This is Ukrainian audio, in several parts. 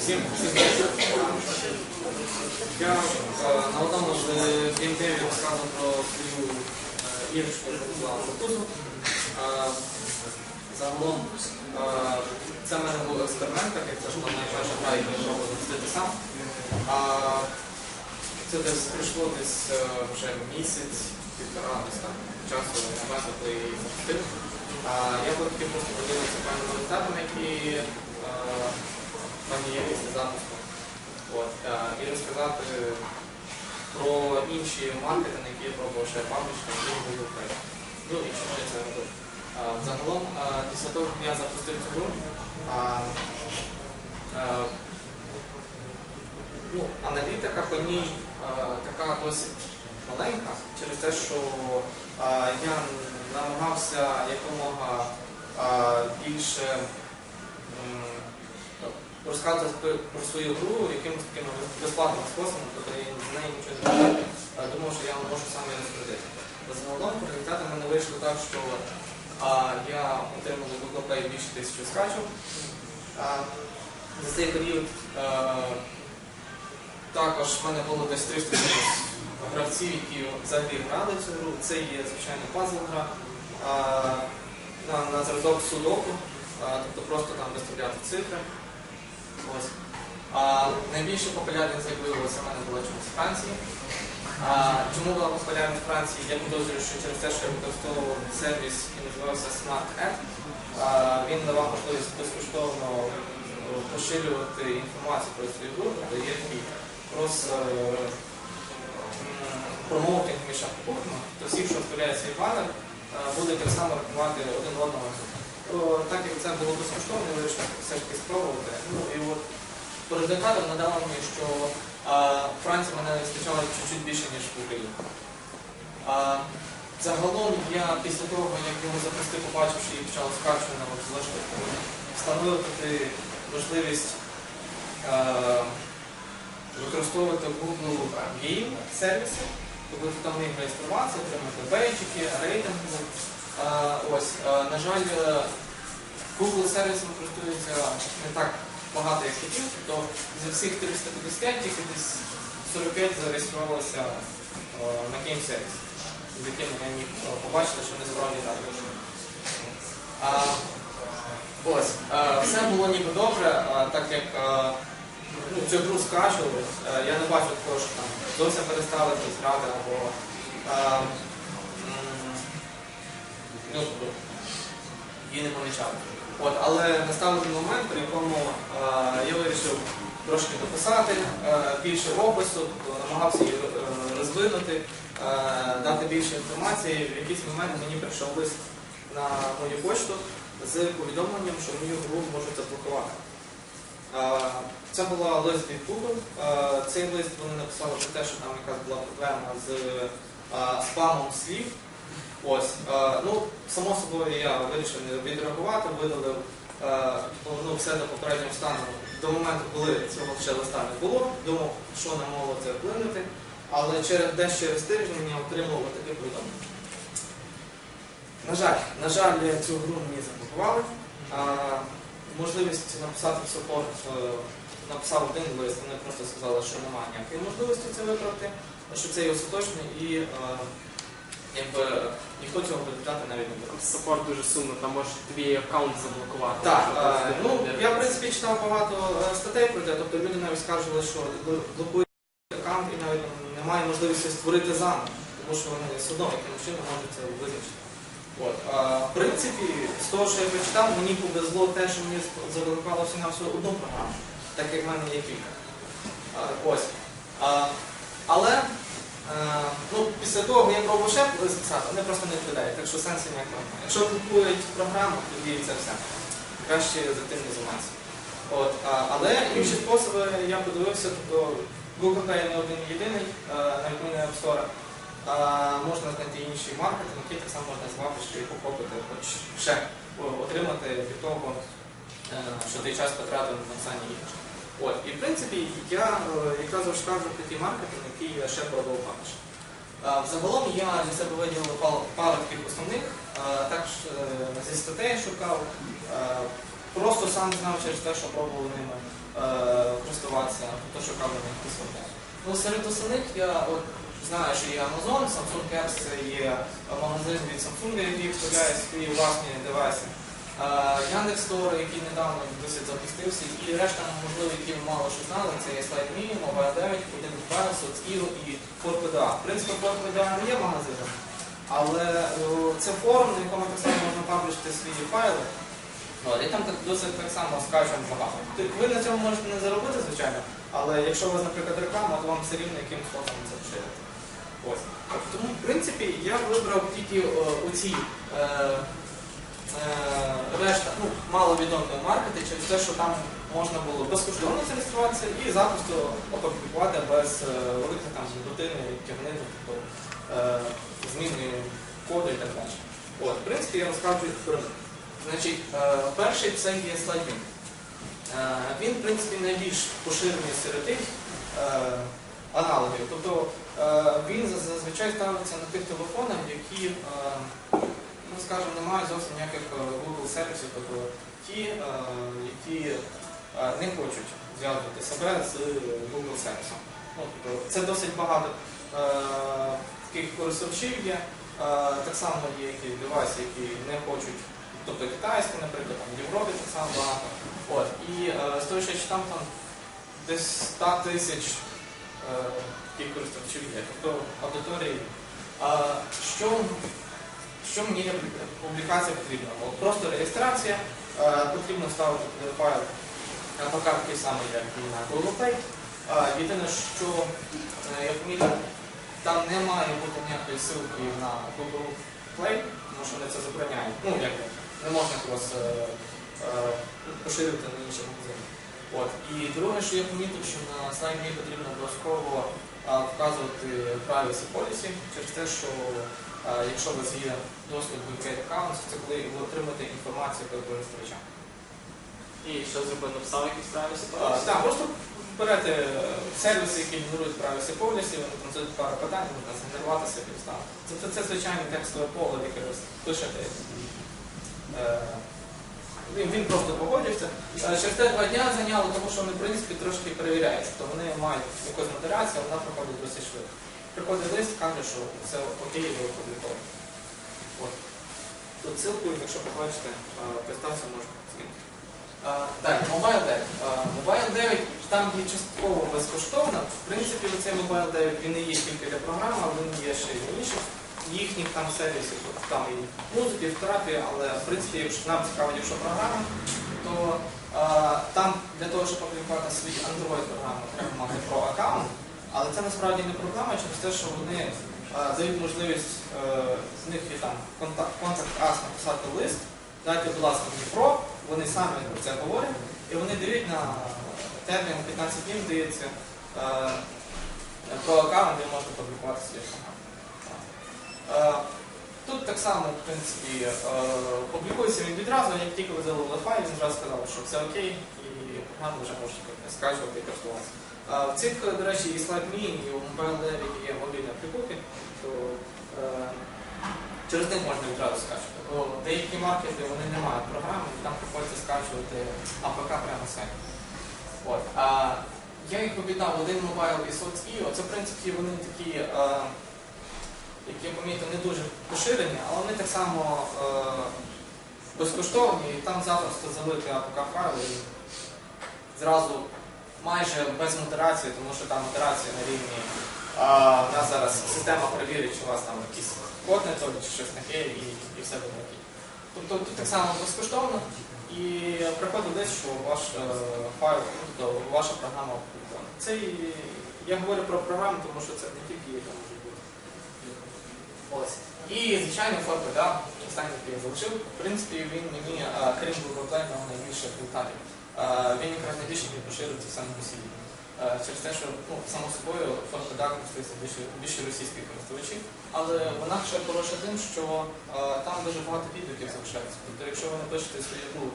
Всім. Я на одному з інтерв'ю розказував про свою іграшку, яку була Фокузу. Загалом це в мене був експеримент, так як це ж була найперша гра, яку я пробував дослідити сам. Це десь пройшло десь вже місяць, півтора десь так часу на мене, коли я. Я би хотів просто поділитися певними результатами, які е, в мене є після запуску. От, е, і розказати про інші маркети, на які пробував які були Україні. Ну і чому я це робив. Загалом, після того, як я запустив цю гру, ну, аналітика по ній така досить маленька через те, що я намагався якомога більше розказувати про- свою гру якимось таким безплатним способом, тобто я з неї нічого не е, що я можу сам її розкрутити. Загалом по результатам мене вийшло так, що а, я отримав за Google Play більше тисячі скачів. За цей період е, також в мене було десь 300 гравців, які взагалі грали цю гру. Це є, звичайно, пазл-гра а, на, на зразок судоку, а, тобто просто там виставляти цифри. Ось. А, найбільше популярність з'явилося в мене була чомусь в Франції. А, чому була популярність в Франції? Я підозрюю, що через те, що я використовував сервіс, який називався Smart Ad, він давав можливість безкоштовно е, поширювати інформацію про свою гру, тобто є крос е, промоутинг між покупками, то всі, що вставляє свій банер, е, буде так само рекламувати один одного. Так як це було безкоштовно, я вирішив все ж таки спробувати. Ну і от по результатам надало мені, що а, Франції мене вистачало чуть-чуть більше, ніж в Україні. Загалом я після того, як його запустив, побачив, що її почало скачувати от, залишити, встановити можливість а, використовувати Google Game сервіси, тобто там їх реєструватися, отримати бейджики, рейтинги. А, ось, а, на жаль, е, Google сервісом користується не так багато, як хотів, то зі всіх 350 тільки десь 45 зареєструвалося е, на Game Service, з якими я міг е, побачити, що вони забрали так дуже. А, ось, е, все було ніби добре, так як ну, цю гру скачували, я не бачу такого, що там зовсім перестали хтось грати або ну, її не помічали. От, але настав один момент, при якому е, я вирішив трошки дописати е, більше опису, намагався її е, розвинути, е, дати більше інформації. В якийсь момент мені прийшов лист на мою почту з повідомленням, що мою гру можуть заблокувати. Е, Це була лист від Google. Е, Цей лист вони написали про те, що там якась була проблема з е, спамом слів. Ось, е, ну, само собою я вирішив не відреагувати, видалив е, ну, все до попереднього стану до моменту, коли цього ще листа не було, думав, що не могло це вплинути, але через десь через тиждень я отримав таке повідомлення. На жаль, на жаль, цю гру мені заблокували. А, можливість написати в супорт е, написав один лист, вони просто сказали, що немає ніякої можливості це виправити, що це є остаточно і е, якби ніхто цього результату навіть не буде. Саппорт дуже сумно, там може твій аккаунт заблокувати. Так, Якщо е, ну я в принципі читав багато е, статей про це, тобто люди навіть скаржили, що бл- блокують аккаунт і навіть немає можливості створити заново, тому що вони все одно якимось чином можуть це визначити. От, а, в принципі, з того, що я прочитав, мені повезло те, що мені заблокувало всі на всю одну програму, так як в мене є кілька. А, ось. А, але е, ну, після того я пробував ще записати, вони просто не відповідають, так що сенсу ніякого немає. Якщо купують програму, тоді це все. Краще за тим не займатися. От, але інші способи я подивився, тобто Google Play не один єдиний, е, навіть не App Store. Можна знайти інші маркети, які так само можна звати, що і попробувати хоч ще отримати від того, е, що ти час потратив на написання ігор. От, і в принципі я е, якраз розкажу про ті маркети, на які я ще пробував також. Е, Взагалом я для себе виділив пару таких основних, е, також зі статей шукав, просто сам знав через те, що пробував ними користуватися фотошукальними ресурсами. Ну, серед основних я от знаю, що є Amazon, Samsung Apps, є магазин від Samsung, який вставляє свої власні девайси. Яндекс Store, який недавно досить запустився, і решта, можливо, які ви мало що знали, це є SlideMe, Mobile 9, 1.2, SoцIO і ForPDA. В принципі, ForPDA не є магазином, але це форум, на якому так само можна паблішити свої файли. І там так досить так само скачуємо багато. Ти- Ви на цьому можете не заробити, звичайно, але якщо у вас, наприклад, реклама, то вам все рівно яким способом це вширити. Ось. Тому, в принципі, я вибрав тільки оці е, решта, ну, маловідомі маркети через те, що там можна було безкоштовно зареєструватися і запросто опублікувати без е, великих там рутини, тягнини, тобто е, зміни коду і так далі. От, в принципі, я про них. Значить, е, перший це є слайдмін. Е, Він, в принципі, найбільш поширений серед тих е, аналогів. Тобто е, він зазвичай ставиться на тих телефонах, які, е, ну скажімо, не мають зовсім ніяких е, Google сервісів, тобто ті, е, які е, не хочуть зв'язувати себе з Google сервісом. Ну, тобто, це досить багато таких користувачів є. Так само є якісь девайси, які не хочуть, тобто китайські, наприклад, там в Європі так само багато. От. І з того, що читав, там десь 100 тисяч таких користувачів є, тобто аудиторії. Що, що мені публікація потрібна? От просто реєстрація, е, потрібно ставити файл АПК такий самий, як і на Google Play. Е, Єдине, що е, я помітив, там не має бути ніякої ссылки на Google Play, тому що вони це забороняють. Ну, як не можна крос е, поширювати на інші магазини. От. І друге, що я помітив, що на слайді потрібно обов'язково вказувати privacy policy через те, що якщо у вас є доступ до Create Accounts, це коли ви отримаєте інформацію про користувача. І що зробив? Написав якісь privacy policy? Так, просто берете е, сервіси, які генерують privacy policy, вони задають пару питань, можна згенерувати собі вставити. Це, це, звичайне текстове поле, яке ви пишете. Е, Він, він просто погоджується. Е, Через те два дня зайняло, тому що вони, в принципі, трошки перевіряються. Тобто вони мають якусь модерацію, вона проходить досить швидко. Приходить лист, каже, що все окей, ви опубліковано. От. Тут ссылку, якщо побачите, представся, можна скинути. Далі, Mobile 9. Е, Mobile 9 там є частково безкоштовно. В принципі, цей Mobile 9 він не є тільки для програми, він є ще й для інших їхніх там сервісів. Там і музики, і фотографії, але в принципі, якщо нам цікаво, якщо програма, то е, там для того, щоб опублікувати свій Android програму, треба мати про аккаунт. Але це насправді не проблема через те, що вони е, дають можливість е, з них є там контакт, контакт ас написати лист, дайте, будь ласка, мені про, вони самі про це говорять, і вони дають на термін 15 днів, здається, е, про аккаунт, де можна публікувати свій аккаунт. Тут так само, в принципі, публікується він відразу, як тільки ви залили файл, він зразу сказав, що все окей, і програму вже можете скачувати і користуватися. В цих, до речі, і SlideMe, і у Mobile Dev є мобільні аплікуки, то е, через них можна відразу скачувати. Бо деякі маркети вони не мають програми, там приходиться скачувати АПК прямо з сайта. От. А я їх об'єднав один мобайл і SoцIO. Це, в принципі, вони такі, е, які я помітив, не дуже поширені, але вони так само е, безкоштовні, і там запросто залити АПК файл і зразу майже без модерації, тому що там модерація на рівні. А, у нас зараз система перевірить, чи у вас там якийсь код не той, чи щось таке, і, і все буде окей. Тобто тут так само безкоштовно і приходить десь, що ваш е, файл, ну, тобто ваша програма опублікована. Це і- я говорю про програму, тому що це не тільки яка може бути. Ось. І, звичайно, фото, да, останній, який я залишив, в принципі, він мені, е, крім Google Play, найбільше результатів. Він якраз найбільше мені поширюється саме в Росії. Через те, що ну, само собою фотодак користується більше, більше російських користувачів, але вона ще хороша тим, що там дуже багато відгуків залишається. Тобто, якщо ви напишете свою гру,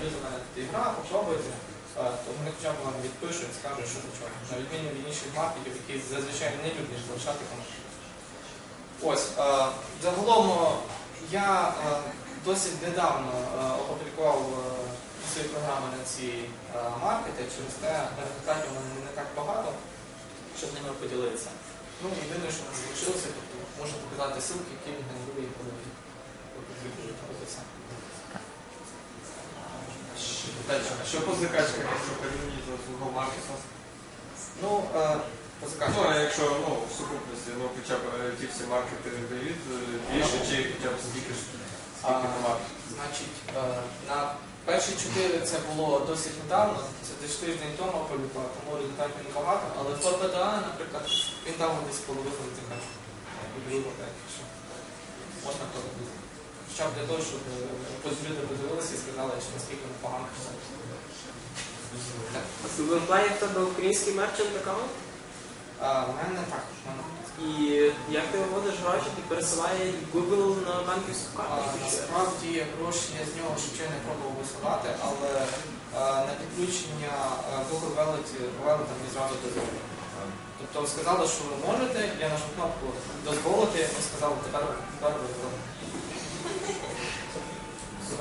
люди в мене тут ігра, попробуйте, е, то вони хоча б вам відпишуть, скажуть, що до чого. На відміну від інших маркетів, які зазвичай не люблять залишати коментарі. Ось, загалом я досить недавно опублікував свої програми на ці е, маркети, через те результатів мене не так багато, щоб ними поділитися. Ну, єдине, що в мене залишилося, тобто можу показати ссылки, які він генерує, коли все. Далі. Що по закачках, якщо порівняти до свого маркету? Ну, е, по Ну, а якщо ну, в сукупності, ну хоча б е, ті всі маркети дають більше, чи хоча б стільки ж скільки А, по маркету? Значить, на перші чотири це було досить недавно, це десь тиждень тому полюбав, тому результатів небагато, але по ПДА, наприклад, він дав десь половину закачку. Підвело так, що можна подивитися. Хоча б для того, щоб е, люди подивилися і сказали, що наскільки непогано все. Так. В плані в тебе український мерчант аккаунт? А, в мене також. в мене. І як ти виводиш гроші, ти пересилає Google на банківську карту? Насправді гроші я з нього ще не пробував висилати, але е, на підключення е, Google Wallet, Wallet мені зразу дозволили. Тобто сказали, що ви можете, я нажав кнопку дозволити, і сказали, тепер, тепер ви.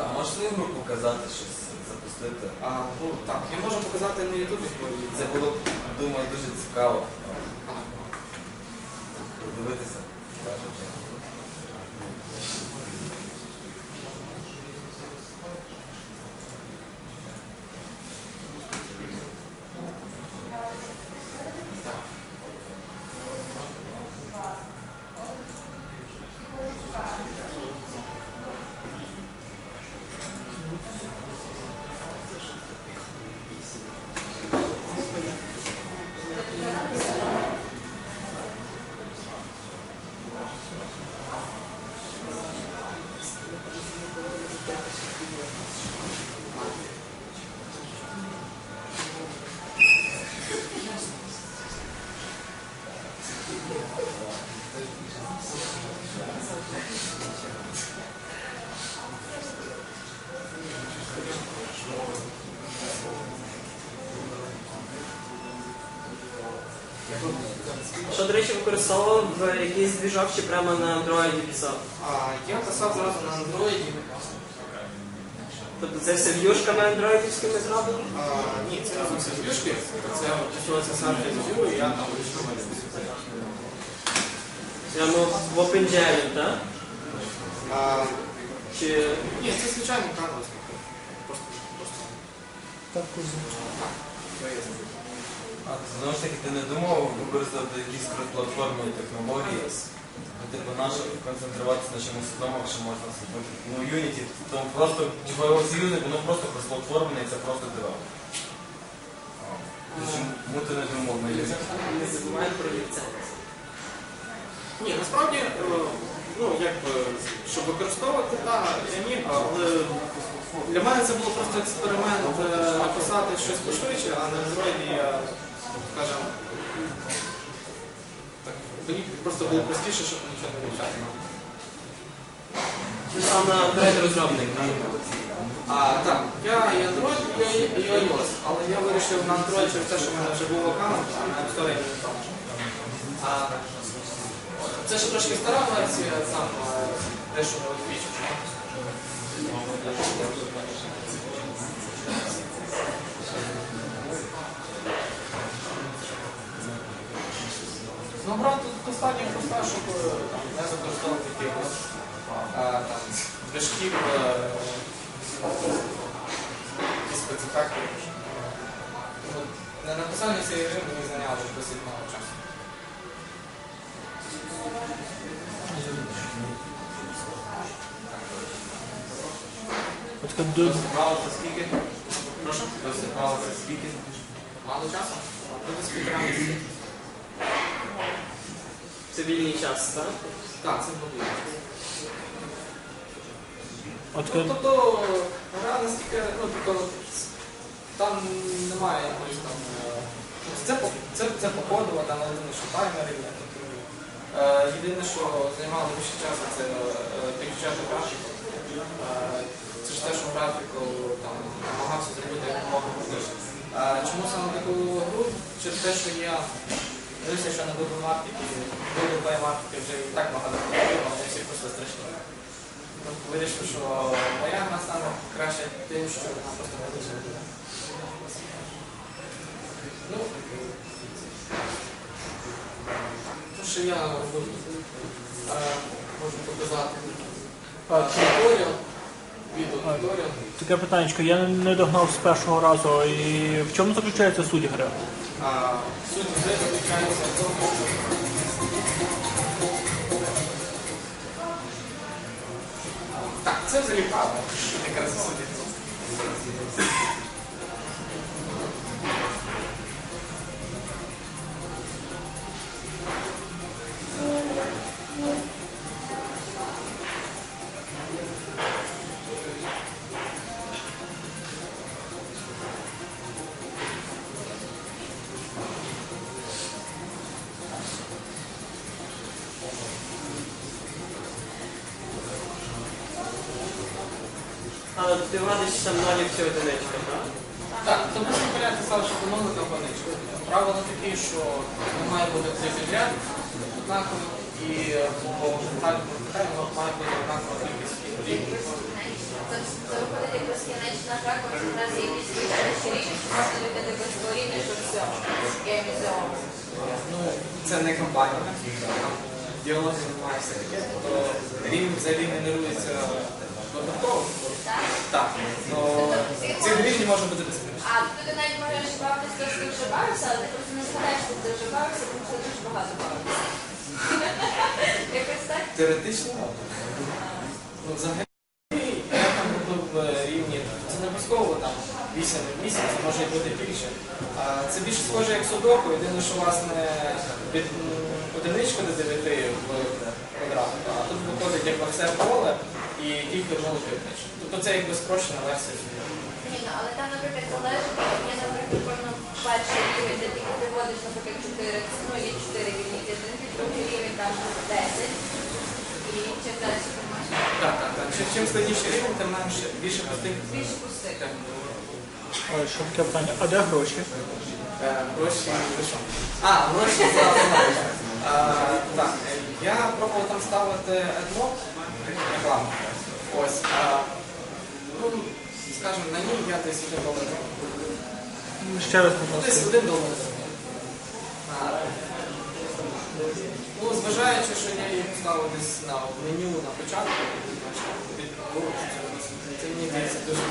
А можеш ігру показати щось запустити? А, ну, так, я можу показати на YouTube. Це було думаю, дуже цікаво. Подивитися. кажуть. До речі, використовував якийсь двіжок чи прямо на Android писав? А, я писав зразу на Android. Тобто це все в'юшками андроїдівськими зроблено? А, ні, це не зовсім фішки, це почалося сам View, і я там вийшов. Прямо в OpenGL, так? А, Чи Ні, це звичайно правда. Просто, просто. Так, А знову ж таки, ти не думав використати якісь кросплатформні технології? Ну, Типу, наше концентруватися на чомусь одному, що можна зробити. Ну, Unity, там просто, чого його воно просто кросплатформне і це просто дивно. Чому ти не думав на Unity? не забувають про ліцензію? Ні, насправді, е, ну, якби, щоб використовувати, так, міг, але для мене це було просто експеримент е, написати щось пошвидше, а на Android я, скажімо, так, мені просто було простіше, щоб нічого не вивчати. Ти сам на Android розробник, так? А, так, я і Android, і, iOS, але я вирішив на Android через те, що в мене вже був аккаунт, а на App Store я не там. А, це ще трошки стара версія, сам е, те, що не відвічу. Ну, гра тут достатньо проста, щоб е, там, не використовувати якихось е, движків, е, якісь спецефекти. Ну, На написання цієї гри мені зайняло досить мало часу. Досипалося скільки? Прошу? Досипалося скільки? Мало часу? Десь півтора місяця. Це вільний час, так? Так, це буде. От Ну, тобто, гра настільки, ну, тобто, там немає якоїсь там. е, Це, по- це, це походово, там єдине, що таймери є. тобто, е, Єдине, що займало більше часу, це е, підключати графіку. Е, Це ж те, що графіку там намагався зробити якомога простіше. Е, Чому саме таку гру? Через те, що я дивився, що на Google Play вже і так багато проблем, вони всі просто страшні. вирішив, що моя гра стане краще тим, що вона просто буде. Ну, то, що я робив, е, можу показати туторіал, відео туторіал. Таке питання, я не догнав з першого разу. І в чому заключається суть гри? А суть гри заключається в тому, Так, це взагалі правда. Якраз суть. Але ти вгадуєш там нолі всі одинички, так? Так, тобто порядку сказав, що домовити одиничку. Правило таке, що не має бути три підряд однаково, і по детальному питанню має бути однакова кількість рівень. Це це виходить як безкінечна гра, коли у нас є якісь вищі рівні, що можна любити близько рівня, що все. Game is. Ну, це не компанія, немає все таке, то рівень взагалі генерується випадково. Так? Так, но цих рівень може бути безкінечно. А тут ти навіть можеш бавитися, що ти вже бавився, але ти просто не згадаєш, що ти вже бавився, тому що ти дуже багато бавився. Якось так? Теоретично, ну, взагалі, я там робив е, рівні, це не обов'язково там 8 місяць, може і бути більше. А, Це більше схоже як судоку, єдине, що у вас не від одиничку до 9 в квадратах, а тут виходить як все поле і тільки одиничку. Тобто це якби спрощена версія. Ні, ну, але там, наприклад, залежить, є, наприклад, кожен перший рівень, де ти виводиш, наприклад, 4, ну, є 4 рівні, є один, другий рівень там 10, і чим далі ти маєш Так, так, так. Чим- складніший рівень, тим менше більше простих. більше пустих. Ой, що таке питання? А де гроші? Е, Гроші що? А, гроші за. Е, Так, я пробував там ставити адблок, рекламу. Ось. а, Ну, скажімо, на ній я десь один долар. зробив. Ще раз, будь Десь один долар. зробив. Ну, зважаючи, що я її поставив десь на меню на початку, це мені здається дуже.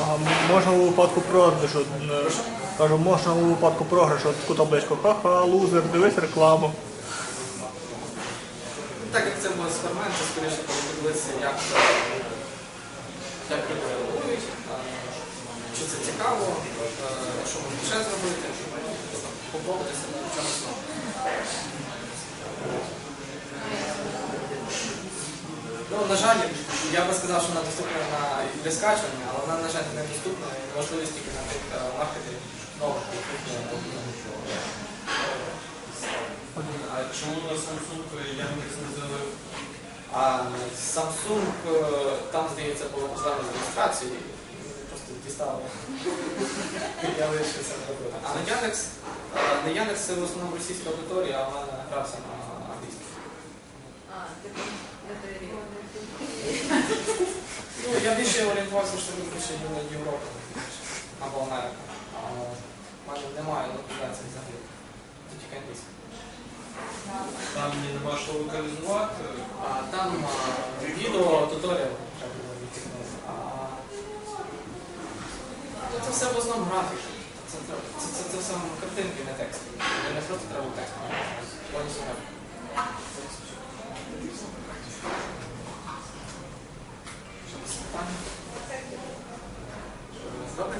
Ага, можна у випадку програшу. е, Кажу, можна у випадку програшу таку табличку. Ха-ха, лузер, дивись рекламу. Як це скоріше подивитися, як, як реагують, чи це цікаво, що можна ще зробити, попробувати себе в чомусь. Ну, на жаль, я би сказав, що вона доступна на для скачування, але вона, на жаль, не доступна і можливість тільки на тих е, маркетів нових, я А чому на Samsung Яндекс не зробив? А Samsung, е, там, здається, була проблема з реєстрацією, просто дістали. Я вирішив це зробити. А на Яндекс, е, на Яндекс це в основному російська аудиторія, а в мене грався на англійській. А, типу. Ну, я більше орієнтувався, що люблю ще Євро- Європу або Америка. А в мене немає локалізації взагалі. Це тільки англійська. Там нема що локалізувати. А там відео туторіал. Це все в основному графіки. Це, це, це, це все картинки, не текст. Не просто треба текст. Повністю графіки. Добре?